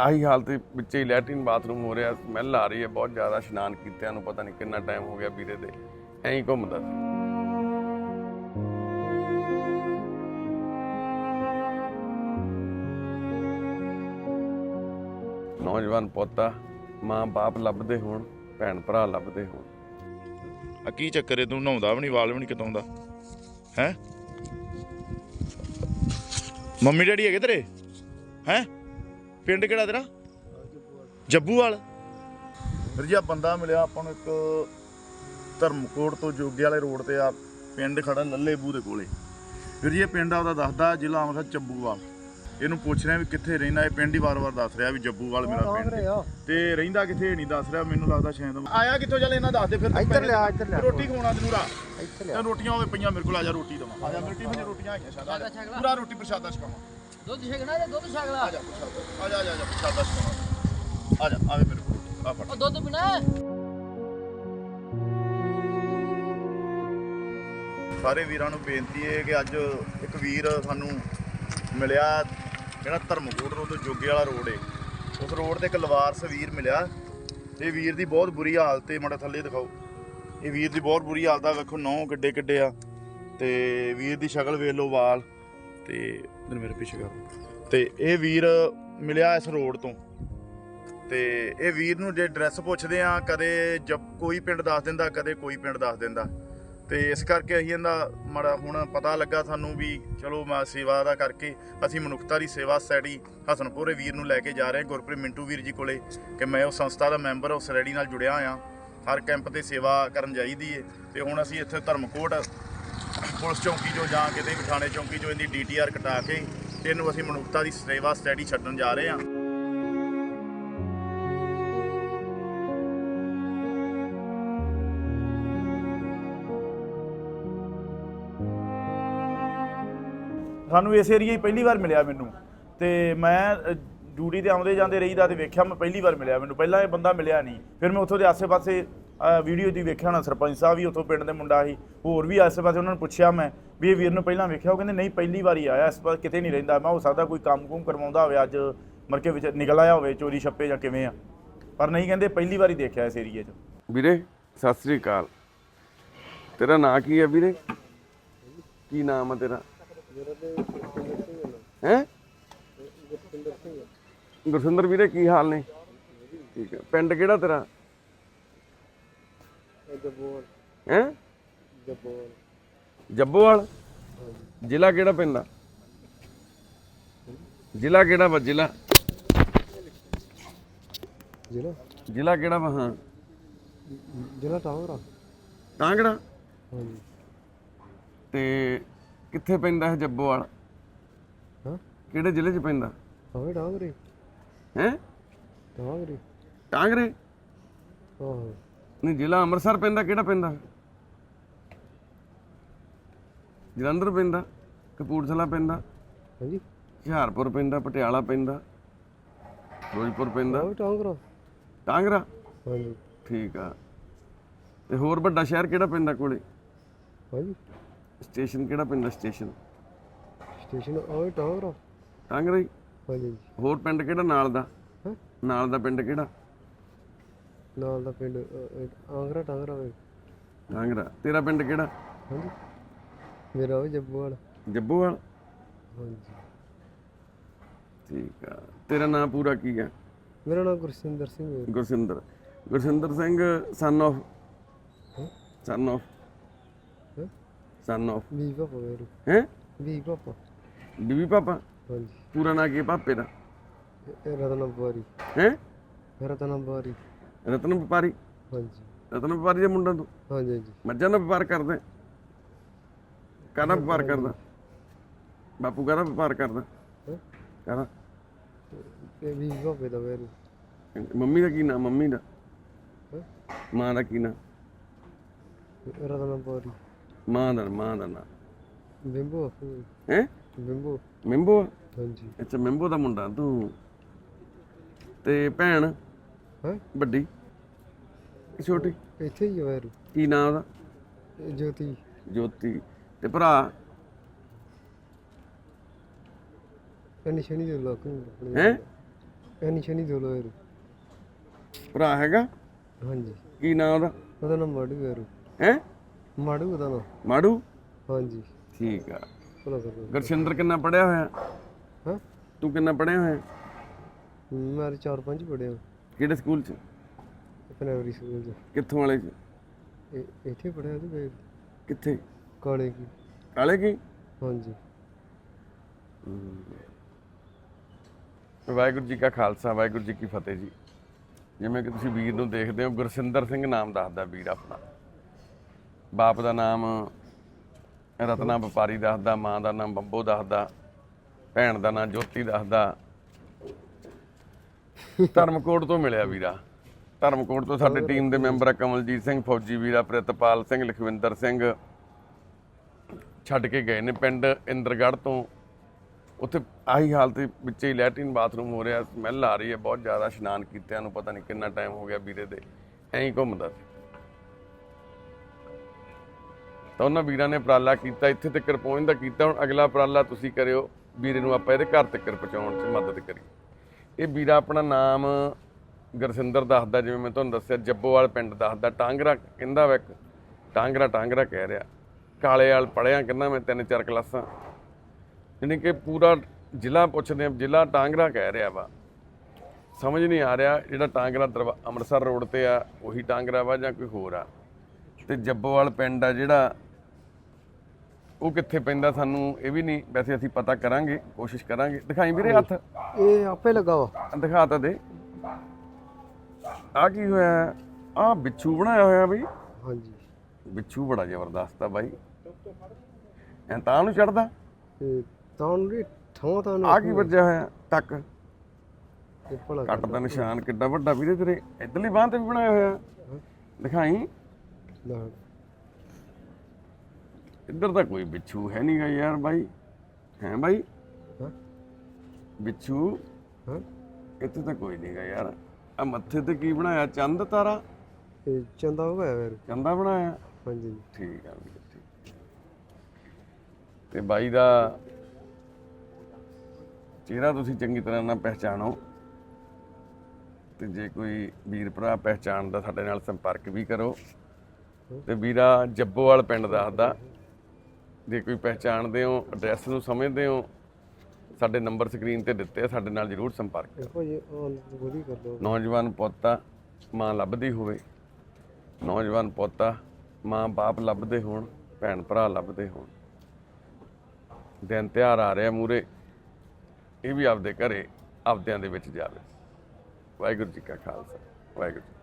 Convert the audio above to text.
ਆਹੀ ਹਾਲਤ ਵਿੱਚ ਹੀ ਲੈਟਰਿਨ ਬਾਥਰੂਮ ਹੋ ਰਿਹਾ, ਸਮੈਲ ਆ ਰਹੀ ਹੈ, ਬਹੁਤ ਜ਼ਿਆਦਾ ਇਸ਼ਨਾਨ ਕੀਤਿਆਂ ਨੂੰ ਪਤਾ ਨਹੀਂ ਕਿੰਨਾ ਟਾਈਮ ਹੋ ਗਿਆ ਵੀਰੇ ਦੇ, ਐਂ ਹੀ ਘੁੰਮਦਾ ਸੀ। ਨੌਜਵਾਨ ਪੋਤਾ, ਮਾਂ ਬਾਪ ਲੱਭਦੇ ਹੋਣ, ਭੈਣ ਭਰਾ ਲੱਭਦੇ ਹੋਣ। ਆ ਕੀ ਚੱਕਰ ਏ, ਤੂੰ ਨਹਾਉਂਦਾ ਵੀ ਨਹੀਂ, ਵਾਲ ਵੀ ਨਹੀਂ ਕਟਾਉਂਦਾ ਹੈ? ਮੰਮੀ ਡੈਡੀ ਹੈਗੇ ਤੇਰੇ? ਹੈ? ਪਿੰਡ ਕਿਹੜਾ ਤੇਰਾ? ਜੱਬੂਵਾਲ। ਫਿਰ ਜੀ ਆ ਬੰਦਾ ਮਿਲਿਆ ਆਪਾਂ ਨੂੰ ਇੱਕ ਧਰਮਕੋਟ ਤੋਂ ਜੋਗੇ ਵਾਲੇ ਰੋਡ ਤੇ ਆ ਪਿੰਡ ਖੜਾ ਲੱਲੇਬੂ ਦੇ ਕੋਲੇ। ਫਿਰ ਜੀ ਇਹ ਪਿੰਡ ਆਪਦਾ ਦੱਸਦਾ ਜ਼ਿਲ੍ਹਾ ਅੰਮ੍ਰਿਤਸਰ ਚੱਬੂਵਾਲ ਇਹਨੂੰ ਪੁੱਛ ਰਿਹਾ ਵੀ ਕਿੱਥੇ ਰਹਿੰਦਾ ਇਹ ਪਿੰਡ ਹੀ ਵਾਰ-ਵਾਰ ਦੱਸ ਰਿਹਾ ਵੀ ਜੱਬੂਵਾਲ ਮੇਰਾ ਪਿੰਡ। ਤੇ ਰਹਿੰਦਾ ਕਿੱਥੇ ਨਹੀਂ ਦੱਸ ਰਿਹਾ ਮੈਨੂੰ ਲੱਗਦਾ ਸ਼ਾਇਦ ਆਇਆ ਕਿੱਥੋਂ ਚੱਲ ਇਹਨਾਂ ਦੱਸ ਦੇ ਫਿਰ ਇੱਧਰ ਲਿਆ, ਇੱਧਰ ਲਿਆ। ਰੋਟੀ ਖਵਾਉਣਾ ਤੈਨੂੰ ਰਾ ਇੱਥੇ ਤੇ ਰੋਟੀਆਂ ਉਹਦੇ ਪਈਆਂ ਮੇਰੇ ਕੋਲ ਆ ਜਾ ਰੋਟੀ ਦਵਾ। ਆ ਜਾ ਮੇਰੇ ਰੋਟੀਆਂ ਆਈਆਂ ਸ਼ਾਦਾ ਪੂਰਾ ਰੋਟੀ ਪ੍ਰਸ਼ਾਦਾ ਛਕਾਵਾਂ। ਦੁੱਧ ਛਕਣਾ ਜਾਂ ਦੁੱਧ ਛਕਲਾ ਆ ਜਾ ਪ੍ਰਸ਼ਾਦਾ ਆ ਜਾ ਆ ਜਾ, ਆ ਜਾ ਪ੍ਰਸ਼ਾਦਾ ਛਕਾਵਾਂ ਆ ਜਾ ਆਵੇ ਮੇਰੇ ਕੋਲ। ਆ ਫੜ। ਉਹ ਦੁੱਧ ਪੀਣਾ? ਸਾਰੇ ਵੀਰਾਂ ਨੂੰ ਬੇਨਤੀ ਹੈ ਕਿ ਅੱਜ ਇੱਕ ਵੀਰ ਸਾਨੂੰ ਮਿਲਿਆ ਜਿਹੜਾ ਧਰਮਕੋਟ ਰੋਡ ਤੋਂ ਜੋਗੇ ਵਾਲਾ ਰੋਡ ਏ। ਉਸ ਰੋਡ ਤੇ ਇੱਕ ਲਵਾਰਸ ਵੀਰ ਮਿਲਿਆ। ਇਹ ਵੀਰ ਦੀ ਬਹੁਤ ਬੁਰੀ ਹਾਲਤ ਏ ਮਾੜਾ ਥੱਲੇ ਦਿਖਾਓ। ਇਹ ਵੀਰ ਦੀ ਬਹੁਤ ਬੁਰੀ ਹਾਲਤ ਆ ਵੇਖੋ ਨੌ ਕਿੱਡੇ ਕਿੱਡੇ ਆ। ਤੇ ਵੀਰ ਦੀ ਸ਼ਕਲ ਵੇਖ ਲਓ ਵਾਲ। ਤੇ ਇਧਰ ਮੇਰੇ ਪਿੱਛੇ ਕਰ। ਤੇ ਇਹ ਵੀਰ ਮਿਲਿਆ ਇਸ ਰੋਡ ਤੋਂ। ਤੇ ਇਹ ਵੀਰ ਨੂੰ ਜੇ ਐਡਰੈਸ ਪੁੱਛਦੇ ਆ, ਕਦੇ ਜਬ ਕੋਈ ਪਿੰਡ ਦੱਸ ਦਿੰਦਾ, ਕਦੇ ਕੋਈ ਪਿੰਡ ਦੱਸ ਦਿੰਦਾ। ਤੇ ਇਸ ਕਰਕੇ ਅਸੀਂ ਇਹਦਾ ਮਾੜਾ ਹੁਣ ਪਤਾ ਲੱਗਾ ਸਾਨੂੰ ਵੀ ਚਲੋ ਮੈਂ ਸੇਵਾ ਦਾ ਕਰਕੇ ਅਸੀਂ ਮਨੁੱਖਤਾ ਦੀ ਸੇਵਾ ਸੈਡੀ ਹਸਨਪੁਰੇ ਵੀਰ ਨੂੰ ਲੈ ਕੇ ਜਾ ਰਹੇ ਹਾਂ, ਗੁਰਪ੍ਰੀਤ ਮਿੰਟੂ ਵੀਰ ਜੀ ਕੋਲੇ, ਕਿ ਮੈਂ ਉਹ ਸੰਸਥਾ ਦਾ ਮੈਂਬਰ, ਉਸ ਰੈਡੀ ਨਾਲ ਜੁੜਿਆ ਆ ਹਰ ਕੈਂਪ ਤੇ ਸੇਵਾ ਕਰਨ ਜਾਈਦੀ ਏ। ਤੇ ਹੁਣ ਅਸੀਂ ਇੱਥੇ ਧਰਮਕੋਟ ਪੁਲਿਸ ਚੌਂਕੀ ਜੋ ਜਾਂ ਕਿਤੇ ਵੀ ਥਾਣੇ ਚੌਂਕੀ ਜੋ ਇਹਦੀ ਡੀਟੀਆਰ ਕਟਾ ਕੇ ਤੇ ਇਹਨੂੰ ਅਸੀਂ ਮਨੁੱਖਤਾ ਦੀ ਸੇਵਾ ਸਟੱਡੀ ਛੱਡਣ ਜਾ ਰਹੇ ਹਾਂ। ਸਾਨੂੰ ਇਸ ਏਰੀਆ ਹੀ ਪਹਿਲੀ ਵਾਰ ਮਿਲਿਆ ਮੈਨੂੰ ਤੇ ਮੈਂ ਡਿਊਟੀ ਤੇ ਆਉਂਦੇ ਜਾਂਦੇ ਰਹੀਦਾ ਤੇ ਵੇਖਿਆ, ਮੈਂ ਪਹਿਲੀ ਵਾਰ ਮਿਲਿਆ ਮੈਨੂੰ। ਪਹਿਲਾਂ ਇਹ ਬੰਦਾ ਮਿਲਿਆ ਨਹੀਂ। ਫਿਰ ਮੈਂ ਉੱਥੋਂ ਦੇ ਆਸੇ-ਪਾਸੇ ਵੀਡੀਓ ਦੀ ਵੇਖਿਆ ਹੋਣਾ, ਸਰਪੰਚ ਸਾਹਿਬ ਵੀ ਉੱਥੋਂ ਪਿੰਡ ਦੇ ਮੁੰਡਾ ਸੀ, ਹੋਰ ਵੀ ਆਸੇ-ਪਾਸੇ ਉਹਨਾਂ ਨੂੰ ਪੁੱਛਿਆ ਮੈਂ ਵੀ ਇਹ ਵੀਰ ਨੂੰ ਪਹਿਲਾਂ ਵੇਖਿਆ, ਉਹ ਕਹਿੰਦੇ ਨਹੀਂ ਪਹਿਲੀ ਵਾਰੀ ਆਇਆ, ਇਸ ਵਾਰ ਕਿਤੇ ਨਹੀਂ ਰਹਿੰਦਾ, ਮੈਂ ਹੋ ਸਕਦਾ ਕੋਈ ਕੰਮ-ਕੁਮ ਕਰਵਾਉਂਦਾ ਹੋਵੇ ਅੱਜ ਮਰਕੇ ਵਿੱਚ ਨਿਕਲ ਆਇਆ ਹੋਵੇ, ਚੋਰੀ ਛੱਪੇ ਜਾਂ ਕਿਵੇਂ ਆ। ਪਰ ਨਹੀਂ ਕਹਿੰਦੇ ਪਹਿਲੀ ਵਾਰੀ ਦੇਖਿਆ ਇਸ ਏਰੀਏ 'ਚ। ਵੀਰੇ, ਸਤਿ ਸ੍ਰੀ ਅਕਾਲ। ਤੇਰਾ ਨਾਂ ਕੀ ਹੈ ਵੀਰੇ? ਕੀ ਨਾਮ ਹੈ ਤੇਰਾ? ਹੈ? ਗੁਰਸਿੰਦਰ ਵੀਰੇ, ਕੀ ਹਾਲ ਨੇ? ਠੀਕ ਹੈ ਪਿੰਡ ਕਿਹੜਾ ਤੇਰਾ? ਹੈ? ਜੱਬੋਵਾਲ। ਜ਼ਿਲ੍ਹਾ ਕਿਹੜਾ ਪੈਂਦਾ ਜ਼ਿਲ੍ਹਾ ਕਿਹੜਾ ਵਾ ਜ਼ਿਲ੍ਹਾ? ਜ਼ਿਲ੍ਹਾ? ਜ਼ਿਲ੍ਹਾ ਕਿਹੜਾ ਵਾ ਹਾਂ। ਜ਼ਿਲ੍ਹਾ ਟਾਂਗਰਾ ਕਾਂਗੜਾ ਹਾਂਜੀ। ਤੇ ਕਿੱਥੇ ਪੈਂਦਾ ਹੈ ਜੱਬੋਵਾਲ? ਹਾਂ? ਕਿਹੜੇ ਜ਼ਿਲ੍ਹੇ 'ਚ ਪੈਂਦਾ? ਹਾਂ ਟਾਂਗਰੇ ਹੈ? ਟਾਂਗਰੇ ਕਾਂਗੜੇ ਆਹੋ। ਨਹੀਂ ਜ਼ਿਲ੍ਹਾ ਅੰਮ੍ਰਿਤਸਰ ਪੈਂਦਾ ਕਿਹੜਾ ਪੈਂਦਾ? ਜਲੰਧਰ ਪੈਂਦਾ ਕਪੂਰਥਲਾ ਪੈਂਦਾ ਹਾਂਜੀ। ਹੁਸ਼ਿਆਰਪੁਰ ਪੈਂਦਾ ਪਟਿਆਲਾ ਪੈਂਦਾ ਫਿਰੋਜ਼ਪੁਰ ਪੈਂਦਾ। ਟਾਂਗਰਾ? ਕਾਂਗੜਾ ਹਾਂਜੀ। ਠੀਕ ਆ। ਤੇ ਹੋਰ ਵੱਡਾ ਸ਼ਹਿਰ ਕਿਹੜਾ ਪੈਂਦਾ ਕੋਲੇ? ਹਾਂਜੀ। ਸਟੇਸ਼ਨ ਕਿਹੜਾ ਪੈਂਦਾ ਸਟੇਸ਼ਨ? ਸਟੇਸ਼ਨ ਆਹ ਟਾਂਗਰਾ। ਹੀ? ਹਾਂਜੀ। ਹੋਰ ਪਿੰਡ ਕਿਹੜਾ ਨਾਲ ਦਾ? ਨਾਲ ਦਾ ਪਿੰਡ ਕਿਹੜਾ? ਨਾਲ ਦਾ ਪਿੰਡ ਅ, ਅ, ਆਂਗਰਾ ਟਾਂਗਰਾ ਵੇ। ਕਾਂਗੜਾ ਤੇਰਾ ਪਿੰਡ ਕਿਹੜਾ? ਹਾਂਜੀ। ਮੇਰਾ ਉਹ ਜੱਬੂਵਾਲ ਜੱਬੋਵਾਲ ਹਾਂਜੀ। ਠੀਕ ਆ। ਤੇਰਾ ਨਾਮ ਪੂਰਾ ਕੀ ਆ? ਮੇਰਾ ਨਾਮ ਗੁਰਸਿੰਦਰ ਸਿੰਘ ਹੈ। Gursinder. Gursinder Singh son of? Son of? ਹੈਂ? ਸਨ of? ਵੀ ਪਾਪਾ ਮੇਰੂ। ਹੈ? ਵੀ ਪਾਪਾ। ਬੀਬੀ ਪਾਪਾ? ਹਾਂਜੀ। ਪੂਰਾ ਨਾਂ ਕੀ ਪਾਪੇ ਦਾ? ਇਹ ਰਤਨ ਬਵਾਰੀ ਹੈ? ਰਤਨ ਬਵਾਰੀ ਰਤਨ ਵਪਾਰੀ। ਹਾਂਜੀ। ਰਤਨ ਵਪਾਰੀ ਦਾ ਮੁੰਡਾ ਤੂੰ। ਹਾਂਜੀ ਹਾਂਜੀ। ਮੱਝਾਂ ਦਾ ਵਪਾਰ ਕਰਦਾ? ਕਾਹਦਾ ਵਪਾਰ ਕਰਦਾ? ਬਾਪੂ ਕਾਹਦਾ ਵਪਾਰ ਕਰਦਾ? ਕਾਹਦਾ? ਇਹ ਵੀ ਪਾਪੇ ਦਾ ਮੇਰੂ ਮੰਮੀ ਦਾ ਕੀ ਨਾਮ ਮੰਮੀ ਦਾ? ਮਾਂ ਦਾ ਕੀ ਨਾਮ ਰਤਨ ਬਵਾਰੀ ਮਾਂ ਦਾ ਮਾਂ ਦਾ ਨਾਮ ਬਿੰਬੋ ਹੈ? ਬਿੰਬੋ। ਮਿੰਬੋ ਹਾਂਜੀ। ਅੱਛਾ ਮਿੰਬੋ ਦਾ ਮੁੰਡਾ ਤੂੰ। ਤੇ ਭੈਣ? ਹੈ? ਵੱਡੀ। ਕਿ ਛੋਟੀ। ਇੱਥੇ ਹੀ ਆ ਮੇਰੂ ਕੀ ਨਾਮ ਉਹਦਾ? ਜੋਤੀ। ਜੋਤੀ। ਤੇ ਭਰਾ? ਨਿਸ਼ਾਨੀ ਦੇ ਲੋਕ ਨੂੰ ਹੈ? ਐਨੀ ਸ਼ਨੀ ਦੋਲੋ ਯਾਰ ਭਰਾ ਹੈਗਾ? ਹਾਂਜੀ। ਕੀ ਨਾਂ ਉਹਦਾ? ਉਹਦਾ ਨਾਮ ਮਾੜੂ ਯਾਰ ਹੈ? ਮਾੜੂ ਉਹਦਾ ਨਾਮ। ਮਾੜੂ? ਹਾਂਜੀ। ਠੀਕ ਆ। ਗੁਰਸ਼ਿੰਦਰ ਕਿੰਨਾ ਪੜਿਆ ਹੋਇਆ? ਹਾਂ? ਤੂੰ ਕਿੰਨਾ ਪੜਿਆ ਹੋਇਆ? ਮੈਂ ਚਾਰ ਪੰਜ ਪੜਿਆ ਕਿਹੜੇ ਸਕੂਲ 'ਚ? ਪ੍ਰਾਇਮਰੀ ਸਕੂਲ ਚ। ਕਿੱਥੋਂ ਵਾਲੇ 'ਚ? ਇਹ- ਇੱਥੇ ਪੜਿਆ ਤੇ ਫਿਰ। ਕਿੱਥੇ? ਕਾਲੇ ਕੀ। ਕਾਲੇ ਕੀ? ਹਾਂਜੀ। ਵਾਹਿਗੁਰੂ ਜੀ ਕਾ ਖਾਲਸਾ ਵਾਹਿਗੁਰੂ ਜੀ ਕੀ ਫਤਿਹ ਜੀ। ਜਿਵੇਂ ਕਿ ਤੁਸੀਂ ਵੀਰ ਨੂੰ ਦੇਖਦੇ ਹੋ ਗੁਰਸਿੰਦਰ ਸਿੰਘ ਨਾਮ ਦੱਸਦਾ ਵੀਰ ਆਪਣਾ। ਬਾਪ ਦਾ ਨਾਮ ਰਤਨਾ ਵਪਾਰੀ ਦੱਸਦਾ ਮਾਂ ਦਾ ਨਾਮ ਬੰਬੋ ਦੱਸਦਾ ਭੈਣ ਦਾ ਨਾਮ ਜੋਤੀ ਦੱਸਦਾ। ਧਰਮਕੋਟ ਤੋਂ ਮਿਲਿਆ ਵੀਰਾ। ਧਰਮਕੋਟ ਤੋਂ ਸਾਡੇ ਟੀਮ ਦੇ ਮੈਂਬਰ ਆ ਕਮਲਜੀਤ ਸਿੰਘ ਫੌਜੀ ਵੀਰਾ ਪ੍ਰਿਤਪਾਲ ਸਿੰਘ ਲਖਵਿੰਦਰ ਸਿੰਘ। ਛੱਡ ਕੇ ਗਏ ਨੇ ਪਿੰਡ ਇੰਦਰਗੜ੍ਹ ਤੋਂ। ਉੱਥੇ ਆਹੀ ਹਾਲਤ ਵਿੱਚ ਹੀ ਲੈਟਰਿਨ ਬਾਥਰੂਮ ਹੋ ਰਿਹਾ ਸਮੈਲ ਆ ਰਹੀ ਹੈ ਬਹੁਤ ਜ਼ਿਆਦਾ ਇਸ਼ਨਾਨ ਕੀਤਿਆਂ ਨੂੰ ਪਤਾ ਨਹੀਂ ਕਿੰਨਾ ਟਾਈਮ ਹੋ ਗਿਆ ਵੀਰੇ ਦੇ। ਐਂ ਹੀ ਘੁੰਮਦਾ ਸੀ। ਤਾਂ ਉਹਨਾਂ ਵੀਰਾਂ ਨੇ ਉਪਰਾਲਾ ਕੀਤਾ ਇੱਥੇ ਤੱਕ ਪਹੁੰਚਦਾ ਕੀਤਾ ਹੁਣ ਅਗਲਾ ਉਪਰਾਲਾ ਤੁਸੀਂ ਕਰਿਓ ਵੀਰੇ ਨੂੰ ਆਪਾਂ ਇਹਦੇ ਘਰ ਤੱਕ ਪਹੁੰਚਾਉਣ 'ਚ ਮਦਦ ਕਰੀਏ। ਇਹ ਵੀਰਾ ਆਪਣਾ ਨਾਮ ਗੁਰਸਿੰਦਰ ਦੱਸਦਾ, ਜਿਵੇਂ ਮੈਂ ਤੁਹਾਨੂੰ ਦੱਸਿਆ, ਜੱਬੋਵਾਲ ਪਿੰਡ ਦੱਸਦਾ। ਟਾਂਗਰਾ ਕਹਿੰਦਾ ਵਾ ਇੱਕ, ਟਾਂਗਰਾ ਟਾਂਗਰਾ ਕਹਿ ਰਿਹਾ। ਕਾਲੇ ਵਾਲ ਪੜਿਆ ਕਹਿੰਦਾ ਮੈਂ ਤਿੰਨ ਚਾਰ ਕਲਾਸਾਂ। ਜਾਣੀ ਕਿ ਪੂਰਾ ਜ਼ਿਲ੍ਹਾ ਪੁੱਛਦੇ ਆ, ਜ਼ਿਲ੍ਹਾ ਟਾਂਗਰਾ ਕਹਿ ਰਿਹਾ ਵਾ। ਸਮਝ ਨਹੀਂ ਆ ਰਿਹਾ ਜਿਹੜਾ ਟਾਂਗਰਾ ਦਰਵਾ- ਅੰਮ੍ਰਿਤਸਰ ਰੋਡ ਤੇ ਆ, ਉਹੀ ਟਾਂਗਰਾ ਵਾ ਜਾਂ ਕੋਈ ਹੋਰ ਆ। ਤੇ ਜੱਬੋਵਾਲ ਪਿੰਡ ਆ ਜਿਹੜਾ ਉਹ ਕਿੱਥੇ ਪੈਂਦਾ ਸਾਨੂੰ ਇਹ ਵੀ ਨਹੀਂ ਵੈਸੇ ਅਸੀਂ ਪਤਾ ਕਰਾਂਗੇ ਕੋਸ਼ਿਸ਼ ਕਰਾਂਗੇ। ਦਿਖਾਈ ਵੀਰੇ ਹੱਥ? ਇਹ ਆਪੇ ਲੱਗਾ ਵਾ। ਦਿਖਾ ਤਾਂ ਦੇ। ਆ ਕੀ ਹੋਇਆ? ਆ ਬਿੱਛੂ ਬਣਾਇਆ ਹੋਇਆ ਬਈ। ਹਾਂਜੀ। ਬਿੱਛੂ ਬੜਾ ਜ਼ਬਰਦਸਤ ਆ ਬਾਈ। ਐ ਤਾਂ ਨੂੰ ਚੜਦਾ? ਤੇ ਤਾਂ ਉਹਨੂੰ ਥਾਂ ਤਾਂ ਆ ਕੀ ਵੱਜਿਆ ਹੋਇਆ? ਟੱਕ। ਭਲਾ ਕੱਟ ਦਾ ਨਿਸ਼ਾਨ ਕਿੱਡਾ ਵੱਡਾ ਵੀਰੇ ਤੇਰੇ। ਇਧਰਲੀ ਬਾਹ ਤੇ ਵੀ ਬਣਾਇਆ ਹੋਇਆ। ਦਿਖਾਈ। ਨਾ ਇੱਧਰ ਤਾਂ ਕੋਈ ਬਿੱਛੂ ਹੈ ਨਹੀਂਗਾ ਯਾਰ ਬਾਈ। ਹੈ ਬਾਈ? ਹਾਂ? ਬਿੱਛੂ? ਹਾਂ? ਇੱਥੇ ਤਾਂ ਕੋਈ ਨਹੀਂਗਾ ਯਾਰ। ਆ ਮੱਥੇ ਤੇ ਕੀ ਬਣਾਇਆ? ਚੰਦ ਤਾਰਾ? ਇਹ ਚੰਦਾ ਹੋਇਆ ਯਾਰ ਚੰਦਾ ਬਣਾਇਆ? ਹਾਂਜੀ। ਠੀਕ ਆ ਵੀਰੇ ਠੀਕ। ਤੇ ਬਾਈ ਦਾ ਚਿਹਰਾ ਤੁਸੀਂ ਚੰਗੀ ਤਰ੍ਹਾਂ ਨਾਲ ਪਹਿਚਾਣੋ। ਤੇ ਜੇ ਕੋਈ ਵੀਰ ਭਰਾ ਪਹਿਚਾਣਦਾ ਸਾਡੇ ਨਾਲ ਸੰਪਰਕ ਵੀ ਕਰੋ। ਤੇ ਵੀਰਾ ਜੱਬੋਵਾਲ ਪਿੰਡ ਦੱਸਦਾ। ਜੇ ਕੋਈ ਪਹਿਚਾਣਦੇ ਹੋ ਐਡਰੈਸ ਨੂੰ ਸਮਝਦੇ ਹੋ ਸਾਡੇ ਨੰਬਰ ਸਕਰੀਨ ਤੇ ਦਿੱਤੇ ਆ ਸਾਡੇ ਨਾਲ ਜਰੂਰ ਸੰਪਰਕ ਕਰੋ। ਦੇਖੋ ਜੀ ਉਹ ਵਧੀਆ ਕਰ ਲਓ ਨੌਜਵਾਨ ਪੁੱਤ ਮਾਂ ਲੱਭਦੀ ਹੋਵੇ ਨੌਜਵਾਨ ਪੁੱਤ ਮਾਂ ਬਾਪ ਲੱਭਦੇ ਹੋਣ ਭੈਣ ਭਰਾ ਲੱਭਦੇ ਹੋਣ। ਦਿਨ ਤਿਉਹਾਰ ਆ ਰਿਹਾ ਮੂਰੇ ਇਹ ਵੀ ਆਪਦੇ ਘਰੇ ਆਪਦਿਆਂ ਦੇ ਵਿੱਚ ਜਾਵੇ। ਵਾਹਿਗੁਰੂ ਜੀ ਕਾ ਖਾਲਸਾ ਵਾਹਿਗੁਰੂ